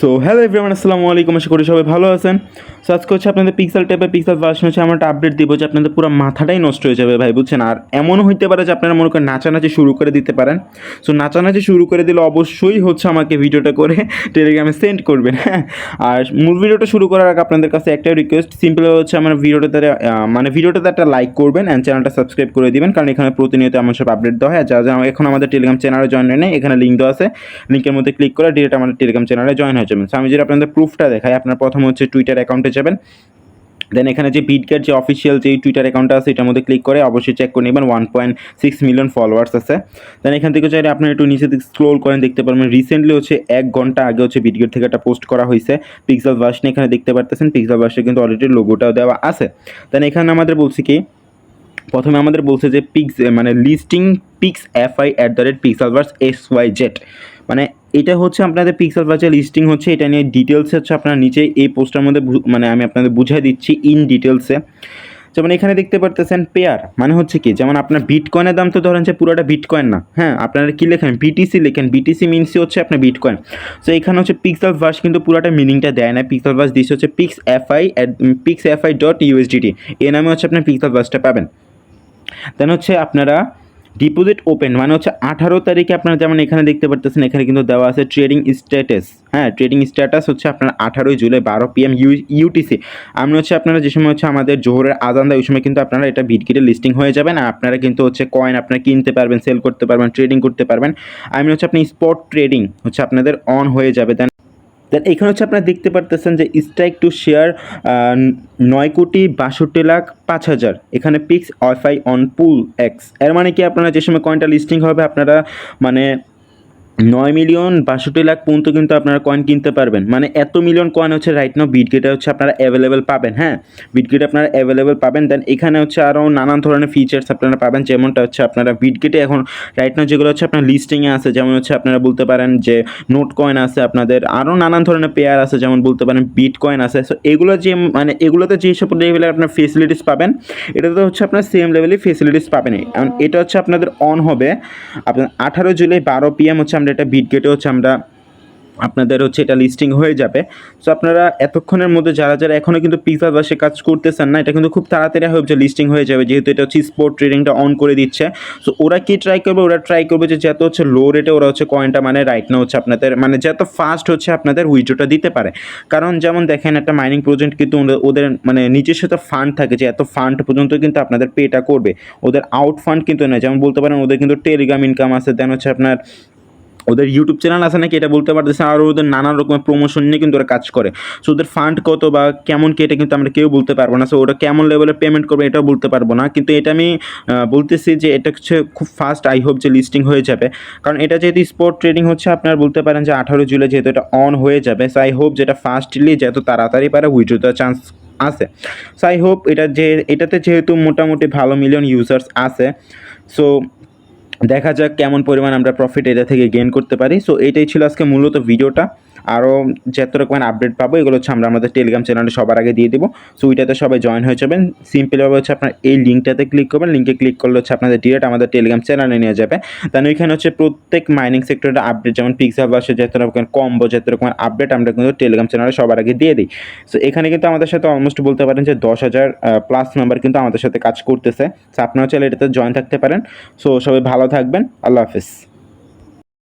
So hello everyone আসসালামু আলাইকুম আশা করি সবাই ভালো আছেন। সো আজকে হচ্ছে আপনাদের পিক্সেল টাইপের পিক্সেল ভার্সন হচ্ছে আমরা একটা আপডেট দিব যে আপনাদের পুরো মাথাটাই নষ্ট হয়ে যাবে ভাই, বুঝছেন? আর এমনও হইতে পারে যে আপনারা মনে করেন নাচানাচি শুরু করে দিতে পারেন। সো নাচানাচি শুরু করে দিলে অবশ্যই হচ্ছে আমাকে ভিডিওটা করে টেলিগ্রামে সেন্ড করবেন হ্যাঁ? আর মূল ভিডিওটা শুরু করার আগে আপনাদের কাছে একটাই রিকোয়েস্ট সিম্পল হচ্ছে আমার ভিডিওটাতে মানে ভিডিওটাতে একটা লাইক করবেন অ্যান্ড চ্যানেলটা সাবস্ক্রাইব করে দিবেন, কারণ এখানে প্রতিনিয়ত আমার সব আপডেট দেওয়া হয়। যা যা এখন আমাদের টেলিগ্রাম চ্যানেলে জয়েন নেই এখানে লিঙ্ক দেওয়া আছে। লিঙ্কের মধ্যে ক্লিক করে ডিরেক্ট আমাদের টেলিগ্রাম চ্যানেলে জয়েন হয়ে যাবেন সো আমি যদি আপনাদের প্রুফটা দেখাই, আপনার প্রথম হচ্ছে টুইটার অ্যাকাউন্টে যাবেন। দেন এখানে যে বিটগেট যে অফিসিয়াল যে টুইটার অ্যাকাউন্টটা আছে, এটার মধ্যে ক্লিক করে অবশ্যই চেক করে নেবেন। One point six million followers আছে। দেন এখান থেকে চাইলে আপনি একটু নিচে দিকে স্ক্রোল করেন, দেখতে পারবেন রিসেন্টলি হচ্ছে এক ঘণ্টা আগে হচ্ছে বিটগেট থেকে একটা পোস্ট করা হয়েছে। পিক্সেল ভার্সন এখানে দেখতে পারতেছেন। পিক্সেল ভার্সনে কিন্তু অলরেডি লোগোটাও দেওয়া আছে। দেন এখানে আমাদের বলছি কি, প্রথমে আমাদের বলছে যে পিক্স মানে listing pix F I at the rate pixel verse S Y Z মানে এটা হচ্ছে আপনাদের পিক্সেল ভার্সের লিস্টিং হচ্ছে, এটা নিয়ে ডিটেলস হচ্ছে আপনার নিচে, এই পোস্টার মধ্যে মানে আমি আপনাদের বুঝাই দিচ্ছি ইন ডিটেলসে যেমন এখানে দেখতে পারতেছেন পেয়ার মানে হচ্ছে কি, যেমন আপনার বিটকয়েনের দাম তো ধরেন যে পুরোটা বিটকয়েন না হ্যাঁ আপনারা কী লেখেন? বিটিসি লেখেন বিটিসি মিনসই হচ্ছে আপনার বিটকয়েন সো এখানে হচ্ছে পিক্সেল ভার্স কিন্তু পুরোটা মিনিংটা দেয় না পিক্সেল ভার্স দিচ্ছে হচ্ছে pix FI pix FI dot USDT এ নামে হচ্ছে আপনার পিক্সেল ভার্সটা পাবেন। দেন হচ্ছে আপনারা ডিপোজিট ওপেন মানে হচ্ছে আঠারো তারিখে আপনারা যেমন এখানে দেখতে পারতেছেন, এখানে কিন্তু দেওয়া আছে ট্রেডিং স্ট্যাটাস হ্যাঁ ট্রেডিং স্ট্যাটাস হচ্ছে আপনার আঠারোই জুলাই, বারো পিএম ইউ ইউটিসি আমি হচ্ছে আপনারা যে সময় হচ্ছে আমাদের জোহরের আজান দেয়, ওই সময় কিন্তু আপনারা এটা ভিটকিটে লিস্টিং হয়ে যাবেন, আর আপনারা কিন্তু হচ্ছে কয়েন আপনারা কিনতে পারবেন সেল করতে পারবেন ট্রেডিং করতে পারবেন। আমি হচ্ছে আপনি স্পট ট্রেডিং হচ্ছে আপনাদের অন হয়ে যাবে দেন দেন এখানে হচ্ছে আপনারা দেখতে পারতেছেন যে স্ট্রাইক টু শেয়ার নয় কোটি বাষট্টি লাখ পাঁচ হাজার। এখানে পিক্স ওয়াইফাই অন পুল এক্সের মানে কি আপনারা যে সময় কয়েনটা লিস্টিং হবে, আপনারা মানে নয় মিলিয়ন বাষট্টি লাখ পর্যন্ত কিন্তু আপনারা কয়েন কিনতে পারবেন। মানে এত মিলিয়ন কয়েন হচ্ছে রাইট নাও বিটগেটে হচ্ছে আপনারা অ্যাভেলেবেল পাবেন হ্যাঁ? বিটগেটে আপনারা অ্যাভেলেবেল পাবেন দেন এখানে হচ্ছে আরও নানান ধরনের ফিচার্স আপনারা পাবেন, যেমনটা হচ্ছে আপনারা বিটগেটে এখন রাইট নাও যেগুলো হচ্ছে আপনার লিস্টিংয়ে আছে, যেমন হচ্ছে আপনারা বলতে পারেন যে নোট কয়েন আছে আপনাদের আরও নানান ধরনের পেয়ার আছে, যেমন বলতে পারেন বিট কয়েন আছে। সো এগুলো যে মানে এগুলোতে যেসব লেভেলের আপনার ফেসিলিটিস পাবেন, এটাতে হচ্ছে আপনার সেম লেভেলের ফেসিলিটিস পাবেন এটা হচ্ছে আপনাদের অন হবে, আপনার আঠারো জুলাই বারো পিএম হচ্ছে আমরা এটা বিট গেটে হচ্ছে, আমরা আপনাদের হচ্ছে এটা লিস্টিং হয়ে যাবে। সো আপনারা এতক্ষণের মধ্যে যারা যারা এখনও কিন্তু পিজা বাসে কাজ করতেছেন না, এটা কিন্তু খুব তাড়াতাড়ি হবে যে লিস্টিং হয়ে যাবে, যেহেতু এটা হচ্ছে স্পোর্ট ট্রেডিংটা অন করে দিচ্ছে। সো ওরা কি ট্রাই করবে? ওরা ট্রাই করবে যে যত হচ্ছে লো রেটে ওরা হচ্ছে কয়েনটা মানে রাইট না হচ্ছে আপনাদের মানে যত ফাস্ট হচ্ছে আপনাদের উইড্রোটা দিতে পারে। কারণ যেমন দেখেন, একটা মাইনিং প্রজেক্ট কিন্তু ওদের- মানে নিজস্ব তো ফান্ড থাকে যে এত ফান্ড পর্যন্ত কিন্তু আপনাদের পেটা করবে। ওদের আউট ফান্ড কিন্তু নয়, যেমন বলতে পারেন ওদের কিন্তু টেলিগ্রাম ইনকাম আছে দেন হচ্ছে আপনার ওদের ইউটিউব চ্যানেল আছে নাকি? এটা বলতে পারতেছে আর ওদের নানান রকমের প্রমোশন নিয়ে কিন্তু ওরা কাজ করে। সো ওদের ফান্ড কত বা কেমন কি, এটা কিন্তু আমরা কেউ বলতে পারব না। সো ওরা কেমন লেভেলের পেমেন্ট করবে এটাও বলতে পারব না। কিন্তু এটা আমি বলতেছি যে এটা হচ্ছে খুব ফাস্ট আই হোপ যে লিস্টিং হয়ে যাবে। কারণ এটা যেহেতু স্পোর্ট ট্রেডিং হচ্ছে, আপনারা বলতে পারেন যে আঠারো জুলাই যেহেতু এটা অন হয়ে যাবে। সো আই হোপ যেটা ফাস্টলি যত তাড়াতাড়ি পারে উইথড্র দেওয়ার চান্স আছে। সো আই হোপ এটা যে, এটাতে যেহেতু মোটামুটি ভালো মিলিয়ন ইউজার্স আছে। সো দেখা যাক কেমন পরিমাণ আমরা প্রফিট এটা থেকে গেন করতে পারি। সো এটাই ছিল আজকে মূলত ভিডিওটা আরও যত রকমের আপডেট পাবো, এগুলো হচ্ছে আমরা আমাদের টেলিগ্রাম চ্যানেলে সবার আগে দিয়ে দেবো। সো ওইটাতে সবাই জয়েন হয়ে যাবেন। সিম্পলভাবে হচ্ছে আপনার এই লিঙ্কটাতে ক্লিক করবেন। লিঙ্কে ক্লিক করলে হচ্ছে আপনাদের ডিরেক্ট আমাদের টেলিগ্রাম চ্যানেলে নিয়ে যাবে। দেন ওইখানে হচ্ছে প্রত্যেক মাইনিং সেক্টরের আপডেট যেমন পিক্সেল বাসে যত রকমের কম্বো যত রকমের আপডেট আমরা কিন্তু টেলিগ্রাম চ্যানেলে সবার আগে দিয়ে দিই। সো এখানে কিন্তু আমাদের সাথে অলমোস্ট বলতে পারেন যে দশ হাজার প্লাস মেম্বার কিন্তু আমাদের সাথে কাজ করতেছে। সো আপনারা চাইলে এটাতে জয়েন থাকতে পারেন। সো সবাই ভালো থাকবেন। আল্লাহ হাফিজ।